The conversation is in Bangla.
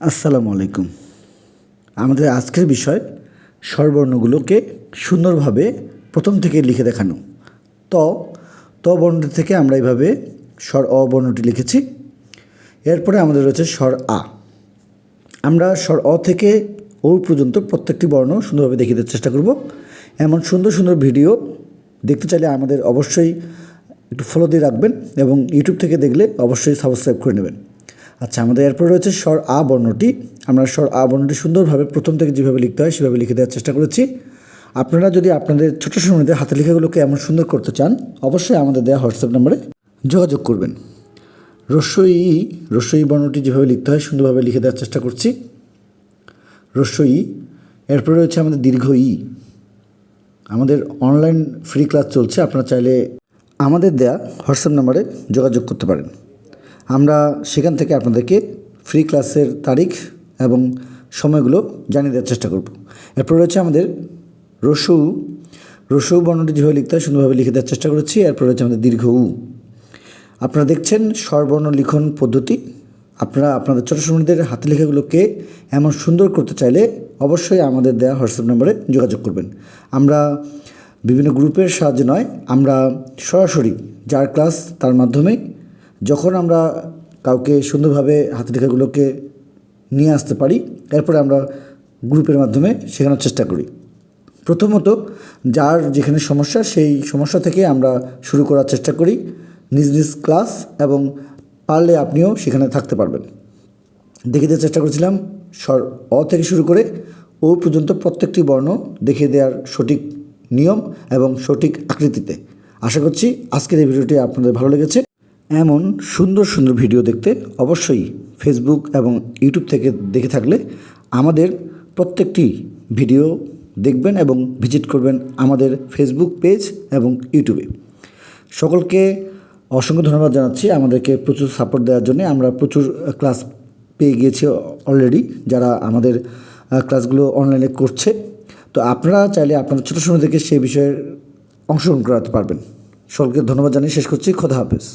আসসালামু আলাইকুম। আমাদের আজকের বিষয় স্বরবর্ণগুলোকে সুন্দরভাবে প্রথম থেকে লিখে দেখানো। ত ত বর্ণটি থেকে আমরা এইভাবে স্বর অ বর্ণটি লিখেছি। এরপরে আমাদের রয়েছে স্বর আ। আমরা স্বর অ থেকে ও পর্যন্ত প্রত্যেকটি বর্ণ সুন্দরভাবে দেখিয়ে দেওয়ার চেষ্টা করব। এমন সুন্দর সুন্দর ভিডিও দেখতে চাইলে আমাদের অবশ্যই একটু ফলো দিয়ে রাখবেন এবং ইউটিউব থেকে দেখলে অবশ্যই সাবস্ক্রাইব করে নেবেন। আচ্ছা আমাদের এরপরে রয়েছে স্বর আ বর্ণটি। আমরা স্বর আ বর্ণটি সুন্দরভাবে প্রথম থেকে যেভাবে লিখতে হয়, সেভাবে লিখে দেওয়ার চেষ্টা করেছি। আপনারা যদি আপনাদের ছোটো সময়দের হাতে লেখাগুলোকে এমন সুন্দর করতে চান, অবশ্যই আমাদের দেওয়া হোয়াটসঅ্যাপ নম্বরে যোগাযোগ করবেন। রস্যই রস্যই বর্ণটি যেভাবে লিখতে হয়, সুন্দরভাবে লিখে দেওয়ার চেষ্টা করছি। রস্যই এরপরে রয়েছে আমাদের দীর্ঘ ই। আমাদের অনলাইন ফ্রি ক্লাস চলছে, আপনারা চাইলে আমাদের দেয়া হোয়াটসঅ্যাপ নাম্বারে যোগাযোগ করতে পারেন। আমরা সেখান থেকে আপনাদেরকে ফ্রি ক্লাসের তারিখ এবং সময়গুলো জানিয়ে দেওয়ার চেষ্টা করব। এরপর রয়েছে আমাদের রসু। রসু বর্ণটি যেভাবে লিখতে হয়, সুন্দরভাবে লিখে দেওয়ার চেষ্টা করেছি। এরপর রয়েছে আমাদের দীর্ঘ উ। আপনারা দেখছেন স্বরবর্ণ লিখন পদ্ধতি। আপনারা আপনাদের ছোটো শ্রমিকদের হাতে লেখাগুলোকে এমন সুন্দর করতে চাইলে অবশ্যই আমাদের দেওয়া হোয়াটসঅ্যাপ নম্বরে যোগাযোগ করবেন। আমরা বিভিন্ন গ্রুপের সাহায্যে নয়, আমরা সরাসরি যার ক্লাস তার মাধ্যমে যখন আমরা কাউকে সুন্দরভাবে হাতে লেখাগুলোকে নিয়ে আসতে পারি, এরপরে আমরা গ্রুপের মাধ্যমে শেখানোর চেষ্টা করি। প্রথমত, যার যেখানে সমস্যা, সেই সমস্যা থেকে আমরা শুরু করার চেষ্টা করি। নিজ নিজ ক্লাস এবং পারলে আপনিও সেখানে থাকতে পারবেন। দেখিয়ে দেওয়ার চেষ্টা করেছিলাম, স্বর অ থেকে শুরু করে ও পর্যন্ত প্রত্যেকটি বর্ণ দেখিয়ে দেওয়ার সঠিক নিয়ম এবং সঠিক আকৃতিতে। আশা করছি আজকের এই ভিডিওটি আপনাদের ভালো লেগেছে। এমন সুন্দর সুন্দর ভিডিও দেখতে অবশ্যই ফেসবুক এবং ইউটিউব থেকে দেখে থাকলে আমাদের প্রত্যেকটি ভিডিও দেখবেন এবং ভিজিট করবেন আমাদের ফেসবুক পেজ এবং ইউটিউবে সকলকে অসংখ্য ধন্যবাদ জানাচ্ছি আমাদেরকে প্রচুর সাপোর্ট দেওয়ার জন্য। আমরা প্রচুর ক্লাস পেয়ে গিয়েছি অলরেডি যারা আমাদের ক্লাসগুলো অনলাইনে করছে। তো আপনারা চাইলে আপনাদের ছোটো সময়দেরকে সেই বিষয়ে অংশগ্রহণ করাতে পারবেন। সকলকে ধন্যবাদ জানিয়ে শেষ করছি। খোদা হাফেজ।